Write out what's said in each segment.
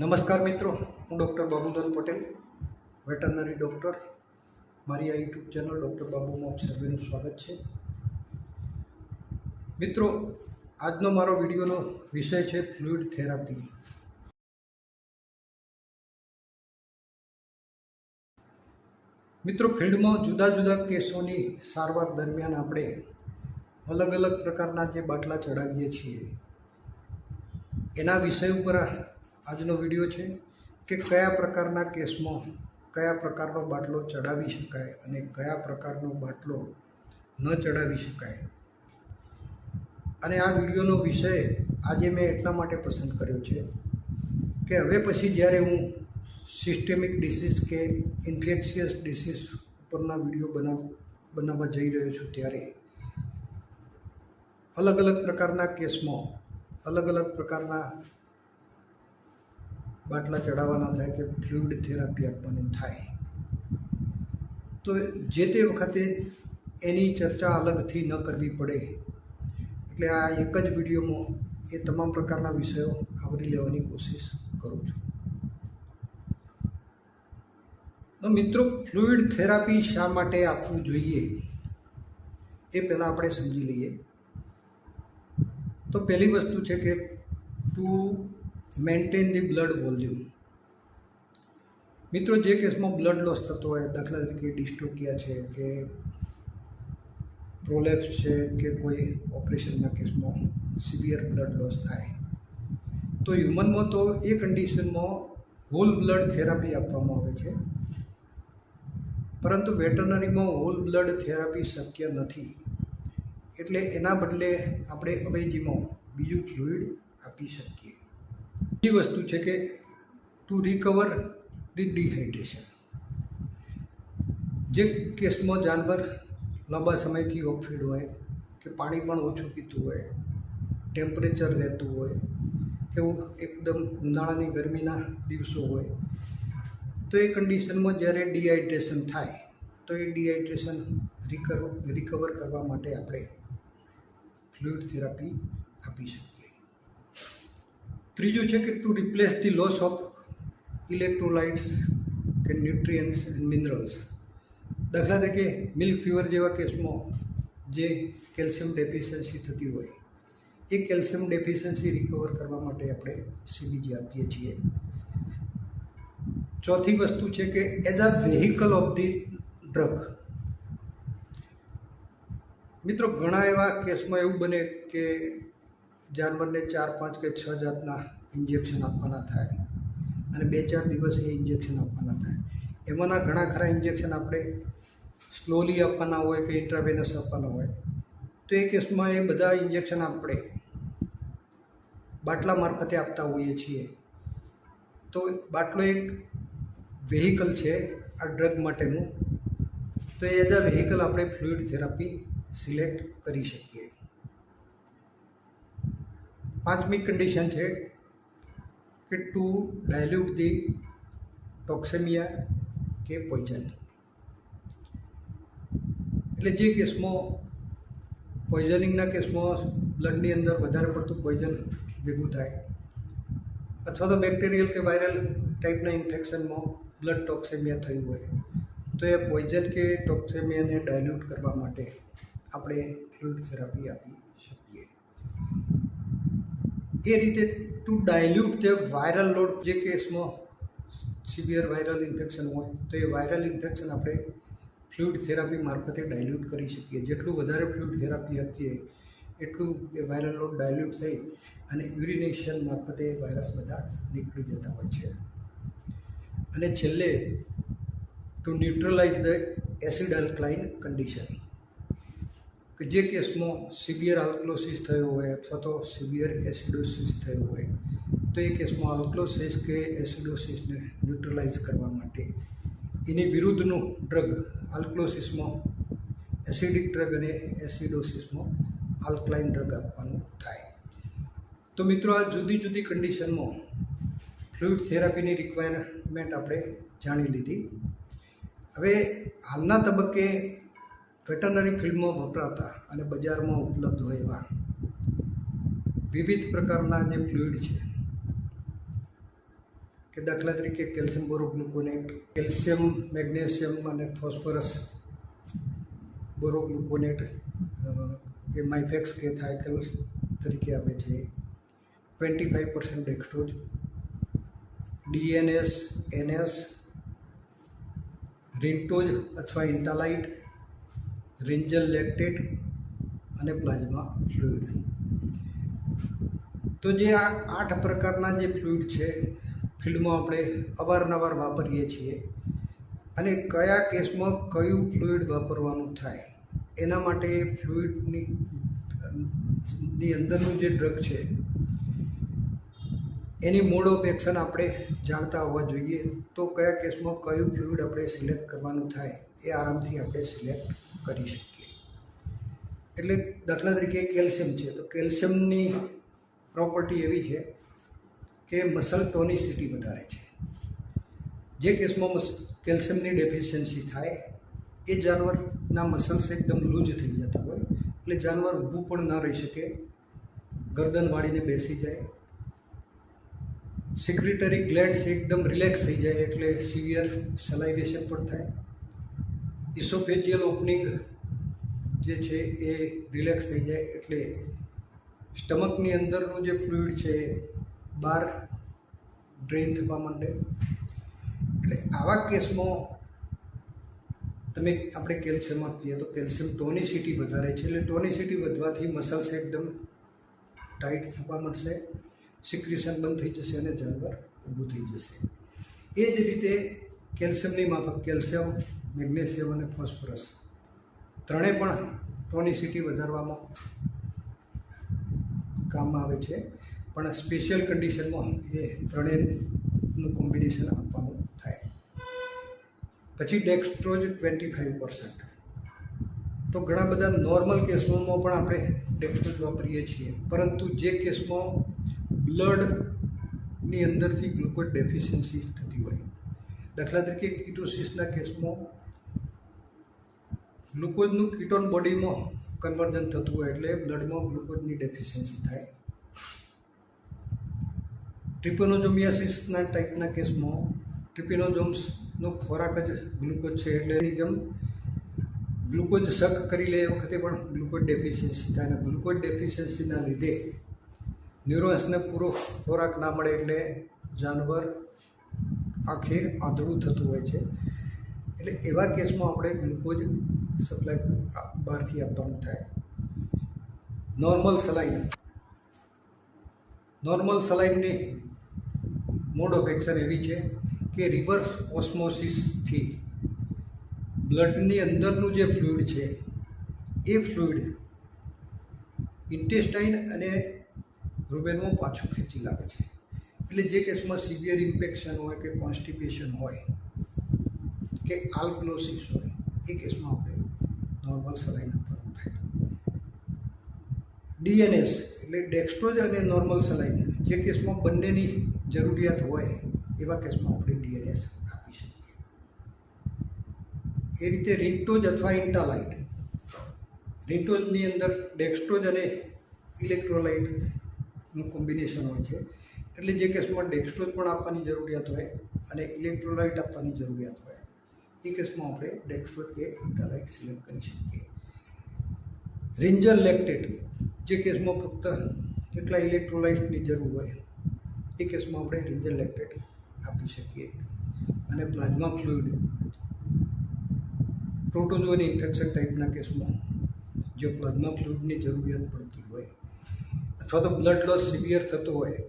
નમસ્કાર મિત્રો, હું doctor Babudhan Patel, veterinary doctor. મારી આ યુટ્યુબ ચેનલ ડૉક્ટર બાબુ આપ સર્વેનું સ્વાગત છે. મિત્રો, આજનો મારો વિડીયોનો વિષય છે ફ્લુઇડ થેરાપી. મિત્રો, ફિલ્ડમાં જુદા જુદા કેસોની સારવાર દરમિયાન આપણે અલગ અલગ પ્રકારના જે બાટલા ચડાવીએ છીએ, એના વિષય ઉપર આજનો વીડિયો છે કે કયા પ્રકારના કેસમાં કયા પ્રકારનો બાટલો ચડાવી શકાય અને કયા પ્રકારનો બાટલો ન ચડાવી શકાય. અને આ વિડીયોનો વિષય આજે મેં એટલા માટે પસંદ કર્યો છે કે હવે પછી જ્યારે હું સિસ્ટેમિક ડિસીઝ કે ઇન્ફેક્શિયસ ડિસીઝ ઉપરના વીડિયો બનાવ, બનાવવા જઈ રહ્યો છું ત્યારે અલગ અલગ પ્રકારના કેસમાં અલગ અલગ પ્રકારના બાટલા ચડાવવાના થાય કે ફ્લુઇડ થેરાપી આપવાનું થાય? તો જે તે વખતે એની ચર્ચા અલગથી ન કરવી પડે. એટલે આ એક જ વિડીયોમાં એ તમામ પ્રકારના વિષયો આવરી લેવાની કોશિશ કરું છું. મિત્રો, ફ્લુઇડ થેરાપી શા માટે આપવું જોઈએ? એ પહેલાં આપણે સમજી લઈએ. તો પહેલી વસ્તુ છે કે to maintain the blood volume મિત્રો, જે કેસમાં બ્લડ લોસ થતો હોય, દાખલા તરીકે ડિસ્ટોકિયા છે, કે પ્રોલેપ્સ છે, કે કોઈ ઓપરેશનના કેસમાં સિવિયર બ્લડ લોસ થાય. તો હ્યુમનમાં તો એ કન્ડિશનમાં હોલ બ્લડ થેરાપી આપવામાં આવે છે. પરંતુ વેટરનરીમાં હોલ બ્લડ થેરાપી શક્ય નથી. એટલે એના બદલે આપણે અવેજીમાં બીજું ફ્લુઇડ આપી શકીએ. બીજી વસ્તુ છે કે ટુ રિકવર ધી ડિહાઇડ્રેશન જે કેસમાં જાનવર લાંબા સમયથી ઓફીડ હોય કે પાણી પણ ઓછું પીતું હોય ટેમ્પરેચર રહેતું હોય કે એકદમ ઉનાળાની ગરમીના દિવસો હોય, તો એ કન્ડિશનમાં જ્યારે ડિહાઇડ્રેશન થાય, તો એ ડિહાઇડ્રેશન રિકવર રિકવર કરવા માટે આપણે ફ્લુઇડ થેરાપી આપી શકીએ. ત્રીજું છે કે to replace the loss of electrolytes કે ન્યુટ્રિયન્ટ્સ એન્ડ મિનરલ્સ દાખલા તરીકે મિલ્ક ફીવર જેવા કેસમાં જે કેલ્શિયમ ડેફિશિયન્સી થતી હોય, એ કેલ્શિયમ ડેફિશિયન્સી રિકવર કરવા માટે આપણે સીબીજી આપીએ છીએ. ચોથી વસ્તુ છે કે as a vehicle of the drug મિત્રો, ઘણા એવા કેસમાં એવું બને કે જાનવરને ચાર પાંચ કે છ જાતના ઇન્જેક્શન આપવાના થાય અને બે ચાર દિવસ એ ઇન્જેક્શન આપવાના થાય. એમાંના ઘણા ખરા ઇન્જેક્શન આપણે સ્લોલી આપવાના હોય કે ઇન્ટ્રાવેનસ આપવાના હોય. તો એ કેસમાં એ બધા ઇન્જેક્શન આપણે બાટલા મારફતે આપતા હોઈએ છીએ. તો બાટલો એક વેહિકલ છે આ ડ્રગ માટેનું. તો એઝ અ વેહિકલ આપણે ફ્લુઇડ થેરાપી સિલેક્ટ કરી શકીએ. પાંચમી કન્ડિશન છે કે ટુ ડાયલ્યુટ ધી ટોક્સેમિયા કે પોઈઝન એટલે જે કેસમાં પોઈઝનિંગના કેસમાં બ્લડની અંદર વધારે પડતું પોઈઝન ભેગું થાય, અથવા તો બેક્ટેરિયલ કે વાયરલ ટાઈપના ઇન્ફેક્શનમાં બ્લડ ટોક્સેમિયા થયું હોય, તો એ પોઈઝન કે ટોક્સેમિયાને ડાયલ્યુટ કરવા માટે આપણે ફ્લુઇડ થેરાપી આપી શકીએ. એ રીતે to dilute the viral load જે કેસમાં સિવિયર વાયરલ ઇન્ફેક્શન હોય, તો એ વાયરલ ઇન્ફેક્શન આપણે ફ્લુઇડ થેરાપી મારફતે ડાયલ્યુટ કરી શકીએ. જેટલું વધારે ફ્લુઇડ થેરાપી આપીએ, એટલું એ વાયરલ લોડ ડાયલ્યુટ થઈ અને યુરિનેશન મારફતે એ વાયરસ બધા નીકળી જતા હોય છે. અને છેલ્લે to neutralise the acid alkaline condition કે જે કેસમાં સિવિયર આલ્કલોસિસ થયો હોય અથવા તો સિવિયર એસિડોસિસ થયો હોય, તો એ કેસમાં આલ્કલોસિસ કે એસિડોસિસને ન્યુટ્રલાઇઝ કરવા માટે એની વિરુદ્ધનું ડ્રગ આલ્કલોસિસમાં, એસિડિક ડ્રગ અને એસિડોસિસમાં આલ્કલાઇન ડ્રગ આપવાનું થાય. તો મિત્રો, આ જુદી જુદી કન્ડિશનમાં ફ્લુઇડ થેરાપીની રિક્વાયરમેન્ટ આપણે જાણી લીધી. હવે હાલના તબક્કે વેટરનરી ફિલ્ડમાં વપરાતા અને બજારમાં ઉપલબ્ધ હોય એવા વિવિધ પ્રકારના જે ફ્લુઇડ છે કે દાખલા તરીકે કેલ્શિયમ બોરોગ્લુકોનેટ, કેલ્શિયમ મેગ્નેશિયમ અને ફોસ્ફરસ બોરોગ્લુકોનેટ એ માઇફેક્સ કે થાયકલ તરીકે આવે છે. Twenty five percent dextrose, DNS, NS, રિન્ટોજ અથવા ઇન્ટાલાઇટ રિન્જલ લેક્ટેટ અને પ્લાઝમા ફ્લુઇડ. તો જે આ આઠ પ્રકારના જે ફ્લુઇડ છે, ફિલ્ડમાં આપણે અવારનવાર વાપરીએ છીએ અને કયા કેસમાં કયું ફ્લુઇડ વાપરવાનું થાય, એના માટે ફ્લુઇડની ની અંદરનું જે ડ્રગ છે એની મોડ ઓફ એક્શન આપણે જાણતા હોવા જોઈએ. તો કયા કેસમાં કયું ફ્લુઇડ આપણે સિલેક્ટ કરવાનું થાય એ આરામથી આપણે સિલેક્ટ કરી શકીએ. એટલે દાખલા તરીકે કેલ્શિયમ છે. તો કેલ્શિયમની પ્રોપર્ટી એવી છે કે મસલ ટોનિસિટી વધારે છે. જે કેસમાં કેલ્શિયમની ડેફિશિયન્સી થાય, એ જાનવરના મસલ્સ એકદમ લૂઝ થઈ જતા હોય. એટલે જાનવર ઊભું પણ ન રહી શકે, ગરદન વાળીને બેસી જાય સિક્રેટરી ગ્લેન્ડ્સ એકદમ રિલેક્સ થઈ જાય એટલે સિવિયર સલાઇવેશન પણ થાય. ઇસોફેજિયલ ઓપનિંગ જે છે એ રિલેક્સ થઈ જાય એટલે સ્ટમકની અંદરનું જે ફ્લુઇડ છે એ બહાર ડ્રેન થવા માંડે. એટલે આવા કેસમાં તમે આપણે કેલ્શિયમ આપીએ તો કેલ્શિયમ ટોનિસિટી વધારે છે એટલે ટોનિસિટી વધવાથી મસલ્સ એકદમ ટાઈટ થવા મળશે સિક્રેશન બંધ થઈ જશે અને જાનવર ઊભું થઈ જશે. એ જ રીતે કેલ્શિયમની માફક કેલ્શિયમ, મેગ્નેશિયમ અને ફોસ્ફરસ. ત્રણે પણ ટોનિસિટી વધારવામાં કામમાં આવે છે. પણ સ્પેશિયલ કન્ડિશનમાં એ ત્રણેયનું કોમ્બિનેશન આપવાનું થાય. પછી ડેક્સ્ટ્રોજ ટ્વેન્ટી ફાઇવ પર્સન્ટ તો ઘણા બધા નોર્મલ કેસમાં પણ આપણે ડેક્સ્ટ્રોજ વાપરીએ છીએ. પરંતુ જે કેસમાં બ્લડની અંદરથી ગ્લુકોઝ ડેફિશિયન્સી થતી હોય. દાખલા તરીકે કીટોસિસના કેસમાં ગ્લુકોઝનું કીટોન બોડીમાં કન્વર્ઝન થતું હોય એટલે બ્લડમાં ગ્લુકોઝની ડેફિશિયન્સી થાય. ટ્રિપેનોજોમિયાસિસના ટાઈપના કેસમાં ટ્રિપેનોજોમ્સનો ખોરાક જ ગ્લુકોઝ છે એટલે એની જેમ ગ્લુકોઝ શક કરી લે એ વખતે પણ ગ્લુકોઝ ડેફિશિયન્સી થાય અને ગ્લુકોઝ ડેફિશિયન્સીના લીધે ન્યુરોન્સને પૂરો ખોરાક ના મળે એટલે જાનવર આંખે આંધળું થતું હોય છે. એટલે એવા કેસમાં આપણે ગ્લુકોઝ સપ્લાય બહારથી આપવાનું થાય. નોર્મલ સલાઈન નોર્મલ સલાઈનની મોડ ઓફ એવી છે કે રિવર્સ ઓસ્મોસિસથી બ્લડની અંદરનું જે ફ્લુઇડ છે, એ ફ્લુઇડ ઇન્ટેસ્ટાઇન અને રૂબેનમાં પાછું ખેંચી લાગે છે. એટલે જે કેસમાં સિવિયર ઇન્ફેક્શન હોય કે કોન્સ્ટિપેશન હોય, કે આલ્કલોસિસ હોય, એ કેસમાં આપણે નોર્મલ સલાઈન આપવાનું થાય. ડીએનએસ એટલે ડેક્સ્ટ્રોજ અને નોર્મલ સલાઈન, જે કેસમાં બંનેની જરૂરિયાત હોય, એવા કેસમાં આપણે ડીએનએસ આપી શકીએ. એ રીતે રિન્ટોજ અથવા ઇન્ટાલાઇટ. રિન્ટોજની અંદર ડેક્સ્ટ્રોજ અને ઇલેક્ટ્રોલાઇટનું કોમ્બિનેશન હોય છે. એટલે જે કેસમાં ડેક્સ્ટ્રોજ પણ આપવાની જરૂરિયાત હોય અને ઇલેક્ટ્રોલાઇટ આપવાની જરૂરિયાત હોય, એ કેસમાં આપણે ડેક્સ્ટ્રોજ કે ઇલેક્ટ્રોલાઇટ સિલેક્ટ કરી શકીએ. રેન્જર લેક્ટેટ જે કેસમાં ફક્ત એકલા ઇલેક્ટ્રોલાઇટની જરૂર હોય, એ કેસમાં આપણે રેન્જર લેક્ટેટ આપી શકીએ. અને પ્લાઝમા ફ્લુઇડ પ્રોટોઝોન ઇન્ફેક્શન ટાઈપના કેસમાં જો પ્લાઝમા ફ્લુઇડની જરૂરિયાત પડતી હોય અથવા તો બ્લડ લોસ સિવિયર થતો હોય,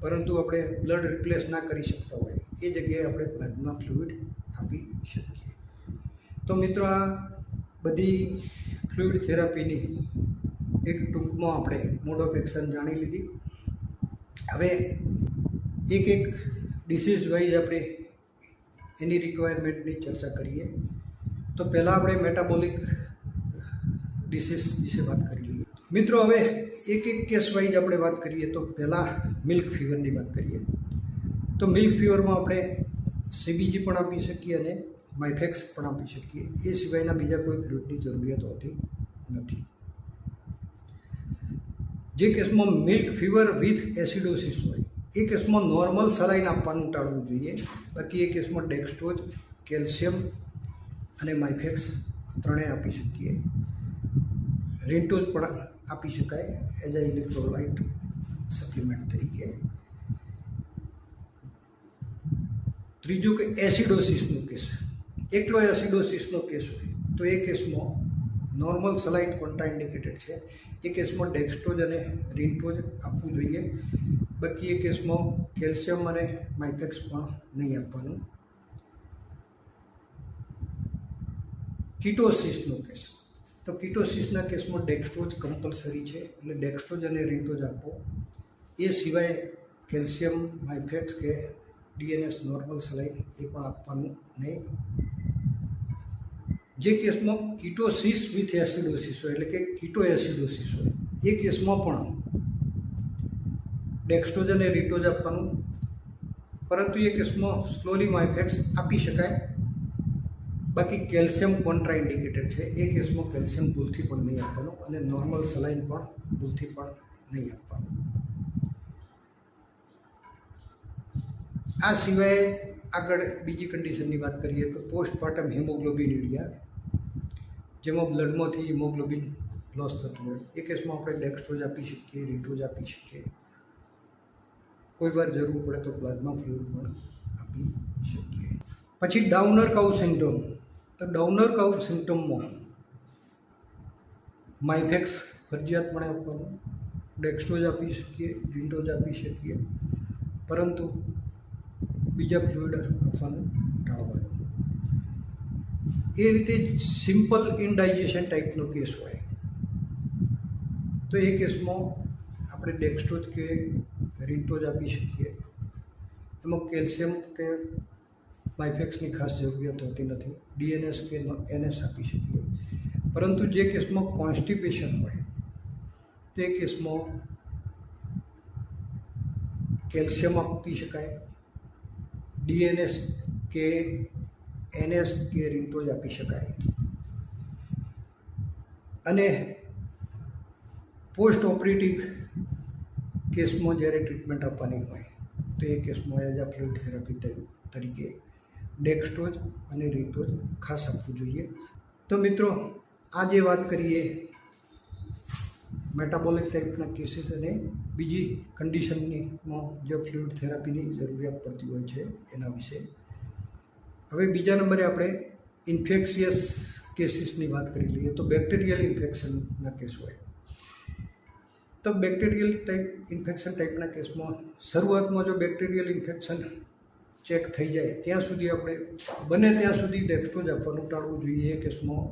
પરંતુ આપણે બ્લડ રિપ્લેસ ના કરી શકતા હોય, એ જગ્યાએ આપણે પ્લાઝમા ફ્લુઇડ આપી શકીએ. તો મિત્રો, આ બધી ફ્લુઇડ થેરાપીની એક ટૂંકમાં આપણે મોડ ઓફ એક્શન જાણી લીધી. હવે એક એક ડિસીઝ વાઇઝ આપણે એની રિક્વાયરમેન્ટની ચર્ચા કરીએ. તો પહેલાં આપણે મેટાબોલિક ડિસીઝ વિશે વાત કરી લઈએ. મિત્રો, હવે એક એક કેસ વાઇઝ આપણે વાત કરીએ તો પહેલાં મિલ્ક ફીવરની વાત કરીએ. તો મિલ્ક ફીવરમાં આપણે સીબીજી પણ આપી શકીએ અને માઇફેક્સ પણ આપી શકીએ. એ સિવાયના બીજા કોઈ ફ્રૂટની જરૂરિયાત હોતી નથી. જે કેસમાં મિલ્ક ફીવર વિથ એસિડોસિસ હોય, એ કેસમાં નોર્મલ સલાઈન આપવાનું ટાળવું જોઈએ. બાકી એ કેસમાં ડેક્સ્ટ્રોજ કેલ્શિયમ અને માઇફેક્સ ત્રણેય આપી શકીએ. રિન્ટોજ પણ આપી શકાય એઝ અ ઇલેક્ટ્રોલાઇટ સપ્લિમેન્ટ તરીકે. ત્રીજું કે એસિડોસિસનો કેસ. એકલો એસિડોસિસનો કેસ હોય તો એ કેસમાં નોર્મલ સલાઇન કોન્ટ્રાઇન્ડિકેટેડ છે. એ કેસમાં ડેક્સ્ટ્રોજ અને રિન્ટોજ આપવું જોઈએ. બાકી એ કેસમાં કેલ્શિયમ અને માઇફેક્સ પણ નહીં આપવાનું. કીટોસિસનો કેસ. તો કિટોસિસના કેસમાં ડેક્સ્ટ્રોજ કમ્પલસરી છે. એટલે ડેક્સ્ટ્રોજ અને રિન્ટોજ આપો. એ સિવાય કેલ્શિયમ માઇફેક્સ કે ડીએનએસ નોર્મલ સલાઈન એ પણ આપવાનું નહીં. જે કેસમાં કિટોસિસ વિથ એસિડોસિસ હોય, એટલે કે કિટો એસિડોસિસ હોય, એ કેસમાં પણ ડેક્સ્ટ્રોજ અને રિટોજ આપવાનું. પરંતુ એ કેસમાં સ્લોલી માઇફેક્સ આપી શકાય. બાકી કેલ્શિયમ કોન્ટ્રાઇન્ડિકેટેડ છે. એ કેસમાં કેલ્શિયમ ભૂલથી પણ નહીં આપવાનું અને નોર્મલ સલાઈન પણ ભૂલથી પણ નહીં આપવાનું. આ સિવાય આગળ બીજી કન્ડિશનની વાત કરીએ તો પોસ્ટમોર્ટમ હિમોગ્લોબિન યુરિયા જેમાં બ્લડમાંથી હિમોગ્લોબિન લોસ થતું હોય. એ કેસમાં આપણે ડેક્સ્ટ્રોજ આપી શકીએ રિટ્રોજ આપી શકીએ. કોઈ વાર જરૂર પડે તો પ્લાઝમા ફ્લુઇડ પણ આપી શકીએ. પછી ડાઉનર કાઉ સિન્ડ્રોમ તો ડાઉનર કવ સિમ્ટમમાં માઇફેક્સ ફરજિયાતપણે આપવાનું. ડેક્સ્ટ્રોજ આપી શકીએ રિન્ટોજ આપી શકીએ. પરંતુ બીજા ફ્લુઇડ આપવાનું ટાળવાનું. એ રીતે સિમ્પલ ઇનડાઇજેશન ટાઈપનો કેસ હોય. તો એ કેસમાં આપણે ડેક્સ્ટ્રોજ કે રિન્ટોજ આપી શકીએ. એમાં કેલ્શિયમ કે માઇફેક્સની ખાસ જરૂરિયાત હોતી નથી. ડીએનએસ કે એનએસ આપી શકીએ. પરંતુ જે કેસમાં કોન્સ્ટિપેશન હોય, તે કેસમાં કેલ્શિયમ આપી શકાય. ડીએનએસ કે એનએસ કે રિન્ટોજ આપી શકાય. અને પોસ્ટ ઓપરેટિવ કેસમાં જ્યારે ટ્રીટમેન્ટ આપવાની હોય, તો એ કેસમાં એઝ આ ફ્લુઇડ થેરાપી તરીકે ડેક્સ્ટ્રોજ અને રિટોજ ખાસ આપવું જોઈએ. તો મિત્રો આજે વાત કરીએ મેટાબોલિક ટાઈપના કેસીસ અને બીજી કન્ડિશનનીમાં જે ફ્લુઇડ થેરાપીની જરૂરિયાત પડતી હોય છે, એના વિશે. હવે બીજા નંબરે આપણે ઇન્ફેક્શિયસ કેસીસની વાત કરી લઈએ, તો બેક્ટેરિયલ ઇન્ફેક્શનના કેસ હોય. તો બેક્ટેરિયલ ટાઈપ ઇન્ફેક્શન ટાઈપના કેસમાં શરૂઆતમાં જો બેક્ટેરિયલ ઇન્ફેક્શન ચેક થઈ જાય ત્યાં સુધી આપણે, બને ત્યાં સુધી ડેક્સ્ટ્રોજ આપવાનું ટાળવું જોઈએ એ કેસમાં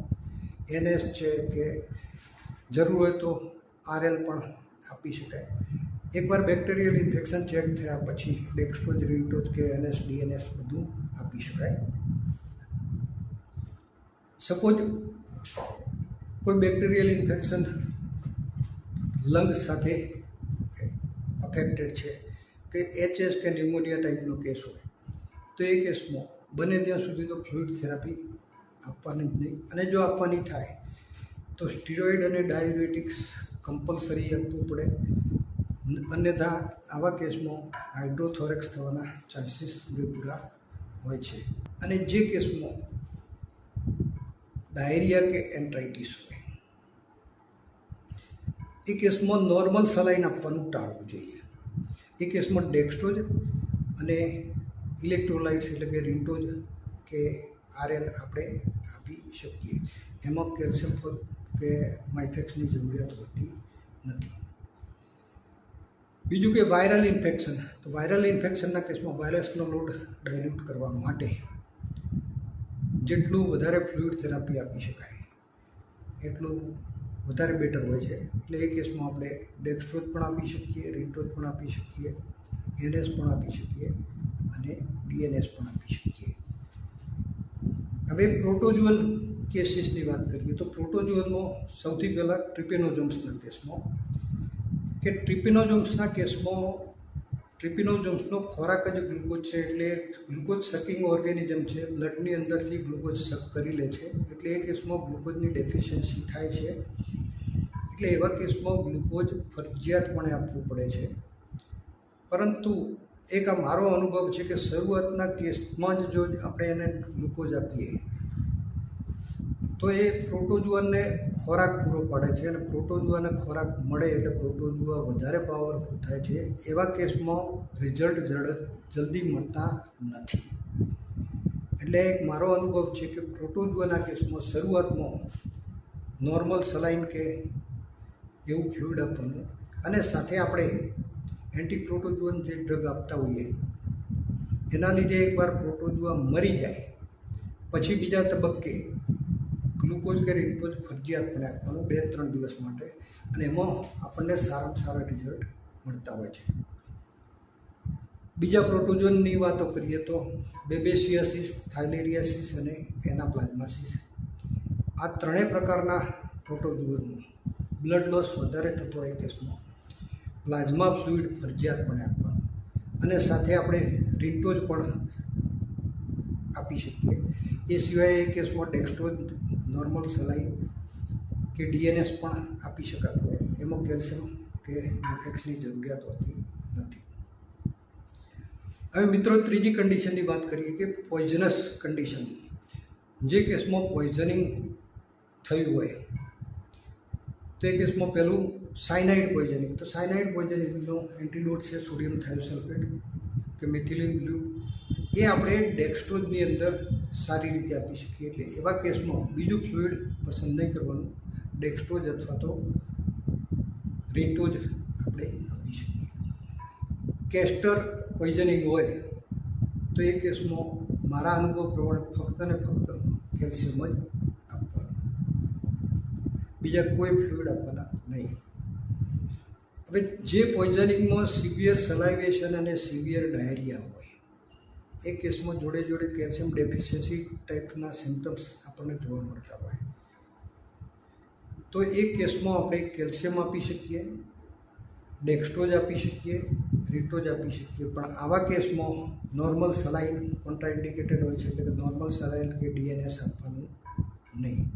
એનએસ છે કે જરૂર હોય તો આરએલ પણ આપી શકાય. એકવાર બેક્ટેરિયલ ઇન્ફેક્શન ચેક થયા પછી ડેક્સ્ટ્રોજ રિન્ટોજ કે એનએસ, ડીએનએસ બધું આપી શકાય. સપોઝ કોઈ બેક્ટેરિયલ ઇન્ફેક્શન લંગ સાથે અફેક્ટેડ છે, કે એચએસ કે ન્યુમોનિયા ટાઈપનો કેસ હોય. તો એ કેસમાં બને ત્યાં સુધી તો ફ્લુઇડ થેરાપી આપવાની જ નહીં. અને જો આપવાની થાય, તો સ્ટીરોઇડ અને ડાયુરેટિક્સ કમ્પલસરી આપવું પડે. અન્યથા, આવા કેસમાં હાઇડ્રોથોરેક્સ થવાના ચાન્સીસ પૂરેપૂરા હોય છે. અને જે કેસમાં ડાયરિયા કે એન્ટ્રાઇટિસ હોય, એ કેસમાં નોર્મલ સલાઈન આપવાનું ટાળવું જોઈએ. એ કેસમાં ડેક્સ્ટ્રોજ અને ઇલેક્ટ્રોલાઇટ્સ એટલે કે રિન્ટોજ કે આરએલ આપણે આપી શકીએ. એમાં કેલ્શિયમ કે માઇફેક્સની જરૂરિયાત હોતી નથી. બીજું કે વાયરલ ઇન્ફેક્શન. તો વાયરલ ઇન્ફેક્શનના કેસમાં વાયરસનો લોડ ડાયલ્યુટ કરવા માટે જેટલું વધારે ફ્લુઇડ થેરાપી આપી શકાય, એટલું વધારે બેટર હોય છે. એટલે એ કેસમાં આપણે ડેક્સ્ટ્રોજ પણ આપી શકીએ રિન્ટોજ પણ આપી શકીએ, એનએસ પણ આપી શકીએ. અને ડીએનએસ પણ આપી શકીએ. હવે પ્રોટોજુઅલ કેસીસની વાત કરીએ તો પ્રોટોજુઅલમાં સૌથી પહેલાં ટ્રિપેનોજોમ્સના કેસમાં. કે ટ્રિપેનોજોમ્સના કેસમાં ટ્રિપિનોજોમ્સનો ખોરાક જ ગ્લુકોઝ છે એટલે ગ્લુકોઝ સકિંગ ઓર્ગેનિઝમ છે, બ્લડની અંદરથી ગ્લુકોઝ સક કરી લે છે, એટલે એ કેસમાં ગ્લુકોઝની ડેફિશિયન્સી થાય છે. એટલે એવા કેસમાં ગ્લુકોઝ ફરજિયાતપણે આપવું પડે છે. પરંતુ એક આ મારો અનુભવ છે કે શરૂઆતના કેસમાં જ જો આપણે એને ગ્લુકોઝ આપીએ, તો એ પ્રોટોજુઆને ખોરાક પૂરો પાડે છે અને પ્રોટોજુઆને ખોરાક મળે એટલે પ્રોટોજુઆ વધારે પાવરફુલ થાય છે. એવા કેસમાં રિઝલ્ટ જડ, જલ્દી મળતા નથી. એટલે એક મારો અનુભવ છે કે પ્રોટોજુઆના કેસમાં શરૂઆતમાં નોર્મલ સલાઈન કે એવું ફ્લુઇડ આપવાનું અને સાથે આપણે એન્ટી પ્રોટોજુઅન જે ડ્રગ આપતા હોઈએ, એના લીધે એકવાર પ્રોટોજુઆ મરી જાય, પછી બીજા તબક્કે ગ્લુકોઝ કે રિન્કોઝ ફરજિયાતપણે આપવાનું બે ત્રણ દિવસ માટે અને એમાં આપણને સારામાં સારા રિઝલ્ટ મળતા હોય છે. બીજા પ્રોટોઝોનની વાતો કરીએ તો બેબેસિયાસિસ, થાઇલેરિયાસિસ અને એના પ્લાઝમાસિસ આ ત્રણેય પ્રકારના પ્રોટોઝોનમાં બ્લડ લોસ વધારે થતો હોય કેસમાં પ્લાઝમા ફ્લુઇડ ફરજિયાતપણે આપવાનું. અને સાથે આપણે રિન્ટોઝ પણ આપી શકીએ. એ સિવાય એ કેસમાં ડેક્સ્ટ્રોઝ, નોર્મલ સલાઈ કે ડીએનએસ પણ આપી શકાતું હોય. એમાં કેલ્શિયમ કે નાઇટ્રેક્સની જરૂરિયાત હોતી નથી. હવે મિત્રો ત્રીજી કન્ડિશનની વાત કરીએ કે પોઈઝનસ કન્ડિશન જે કેસમાં પોઈઝનિંગ થયું હોય, તો કેસમાં પહેલું સાયનાઇડ પોઈઝનિંગ. તો સાયનાઇડ પોઈઝનિંગનો એન્ટીડોટ છે સોડિયમ થાયોસલ્ફેટ કે મેથિલિન બ્લુ. એ આપણે ડેક્સ્ટ્રોઝની અંદર સારી રીતે આપી શકીએ. એટલે એવા કેસમાં બીજું ફ્લુઇડ પસંદ નહીં કરવાનું. ડેક્સ્ટ્રોઝ અથવા તો રિન્ટોજ આપણે આપી શકીએ. કેસ્ટર પોઈઝનિંગ હોય તો એ કેસમાં મારા અનુભવ પ્રમાણે ફક્ત ને ફક્ત કેલ્શિયમ જ આપવાનું. બીજા કોઈ ફ્લુઇડ આપવાના નહીં. હવે જે પોઈઝનિંગમાં સિવિયર સલાઇવેશન અને સિવિયર ડાયરિયા હોય, એ કેસમાં જોડે જોડે કેલ્શિયમ ડેફિશિયન્સી ટાઈપના સિમ્ટમ્સ આપણને જોવા મળતા હોય. તો એ કેસમાં આપણે કેલ્શિયમ આપી શકીએ ડેક્સ્ટ્રોજ આપી શકીએ રિટોજ આપી શકીએ. પણ આવા કેસમાં નોર્મલ સલાઇન કોન્ટ્રાઇન્ડિકેટેડ હોય છે, એટલે કે નોર્મલ સલાઇન કે ડીએનએસ આપવાનું નહીં.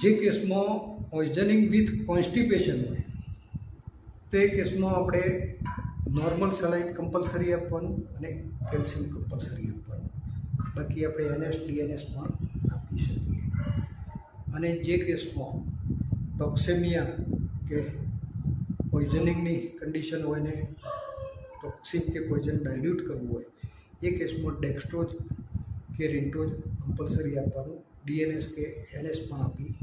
જે કેસમાં પોઈઝનિંગ વિથ કોન્સ્ટિપેશન હોય તો કેસમાં આપણે નોર્મલ સલાઈન કમ્પલસરી આપવાનું અને કેલ્શિયમ કમ્પલસરી આપવાનું. બાકી આપણે એનએસ, ડીએનએસ પણ આપી શકીએ. અને જે કેસમાં ટોક્સેમિયા કે પોઈઝનિંગની કન્ડિશન હોય ને ટોક્સિક કે પોઈઝન ડાયલ્યુટ કરવું હોય, એ કેસમાં ડેક્સ્ટ્રોજ કે રિન્ટોજ કમ્પલસરી આપવાનું, ડીએનએસ કે એનએસ પણ આપી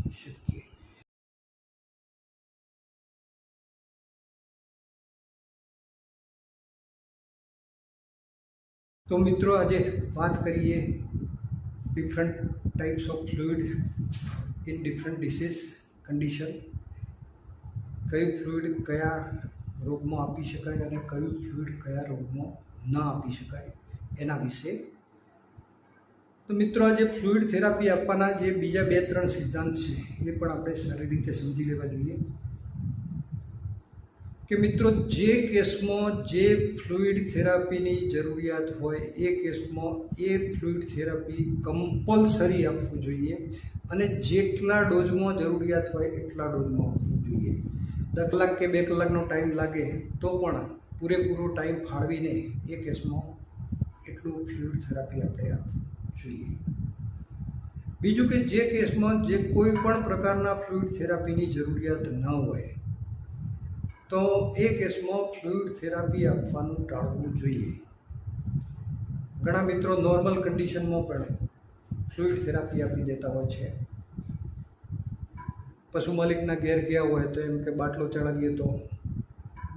તો મિત્રો આજે વાત કરીએ different types of fluids in different disease condition કયું ફ્લુઇડ કયા રોગમાં આપી શકાય અને કયું ફ્લુઇડ કયા રોગમાં ન આપી શકાય એના વિશે તો મિત્રો આજે ફ્લુઇડ થેરાપી આપવાના જે બીજા બે ત્રણ સિદ્ધાંત છે એ પણ આપણે સારી રીતે સમજી લેવા જોઈએ કે મિત્રો, જે કેસમાં જે ફ્લુઇડ થેરાપીની જરૂરિયાત હોય, એ કેસમાં એ ફ્લુઇડ થેરાપી કમ્પલસરી આપવું જોઈએ અને જેટલા ડોઝમાં જરૂરિયાત હોય, એટલા ડોઝમાં આપવું જોઈએ. દસ કલાક કે બે કલાકનો ટાઈમ લાગે, તો પણ પૂરેપૂરો ટાઈમ ફાળવીને એ કેસમાં એટલું ફ્લુઇડ થેરાપી આપણે આપવું જોઈએ. બીજું કે જે કેસમાં જે કોઈ પણ પ્રકારના ફ્લુઇડ થેરાપીની જરૂરિયાત ન હોય તો એ કેસમાં ફ્લુઇડ થેરાપી આપવાનું ટાળવું જોઈએ. ઘણા મિત્રો નોર્મલ કન્ડિશનમાં પણ ફ્લુઇડ થેરાપી આપી દેતા હોય છે. પશુ માલિકના ઘેર ગયા હોય તો એમ કે બાટલો ચડાવીએ તો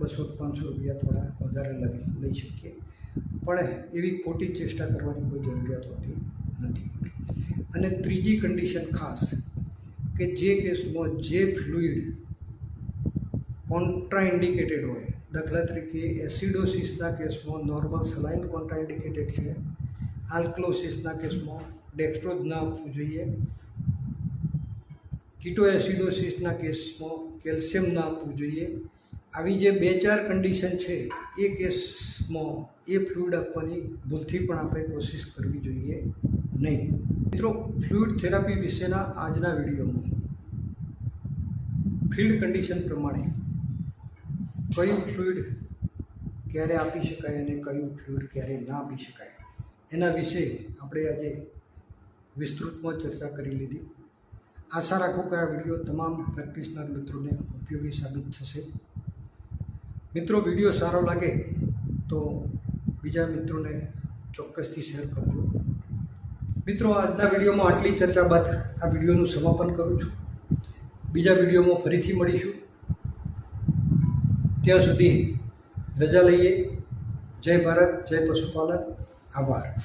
બસો પાંચસો રૂપિયા થોડા વધારે લઈ લઈ શકીએ. પણ એવી ખોટી ચેષ્ટા કરવાની કોઈ જરૂરિયાત હોતી નથી. અને ત્રીજી કન્ડિશન ખાસ કે જે કેસમાં જે ફ્લુઇડ કોન્ટ્રાઇન્ડિકેટેડ હોય. દાખલા તરીકે એસિડોસિસના કેસમાં નોર્મલ સલાઇન કોન્ટ્રાઇન્ડિકેટેડ છે. આલ્કલોસિસના કેસમાં ડેક્સ્ટ્રોજ ન આપવું જોઈએ. કીટો એસિડોસિસના કેસમાં કેલ્શિયમ ન આપવું જોઈએ. આવી જે બે ચાર કન્ડિશન છે, એ કેસમાં એ ફ્લુઇડ આપવાની ભૂલથી પણ આપણે કોશિશ કરવી જોઈએ નહીં. મિત્રો ફ્લુઇડ થેરાપી વિશેના આજના વિડીયોમાં ફિલ્ડ કન્ડિશન પ્રમાણે કયું ફ્લુઇડ ક્યારે આપી શકાય અને કયું ફ્લુઇડ ક્યારે ના આપી શકાય? એના વિશે આપણે આજે વિસ્તૃતમાં ચર્ચા કરી લીધી. આશા રાખું કે આ વીડિયો તમામ પ્રેક્ટિશનર મિત્રોને ઉપયોગી સાબિત થશે. મિત્રો, વીડિયો સારો લાગે તો બીજા મિત્રોને ચોક્કસથી શેર કરજો. મિત્રો, આજના વિડીયોમાં આટલી ચર્ચા બાદ આ વિડીયોનું સમાપન કરું છું. બીજા વિડીયોમાં ફરીથી મળીશું. ત્યાં સુધી રજા લઈએ. જય ભારત જય પશુપાલન. આભાર.